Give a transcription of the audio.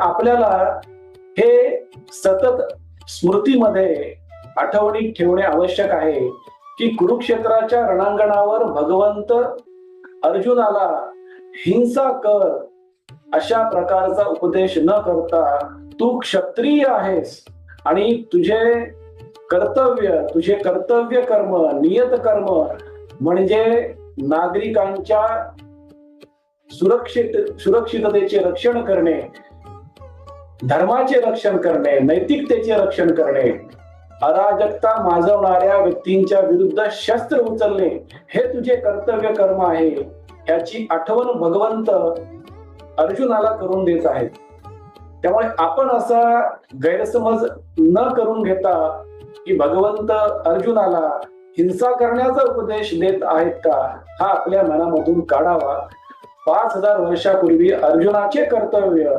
आपल्याला हे सतत स्मृतीमध्ये आठवणीत ठेवणे आवश्यक आहे की कुरुक्षेत्राच्या रणांगणावर भगवंत अर्जुनाला हिंसा कर अशा प्रकारचा उपदेश न करता तू क्षत्रिय आहेस आणि तुझे कर्तव्य तुझे कर्तव्य कर्म नियत कर्म म्हणजे नागरिकांच्या सुरक्षित सुरक्षिततेचे रक्षण करणे धर्माचे रक्षण करणे नैतिकतेचे रक्षण करणे अराजकता माजवणाऱ्या व्यक्तींच्या विरुद्ध शस्त्र उचलणे हे तुझे कर्तव्य कर्म आहे. याची आठवण भगवंत अर्जुनाला करून देत आहेत. त्यामुळे आपण असा गैरसमज न करून घेता की भगवंत अर्जुनाला हिंसा करण्याचा उपदेश देत आहेत का हा आपल्या मनामधून काढावा. पाच हजार वर्षापूर्वी अर्जुनाचे कर्तव्य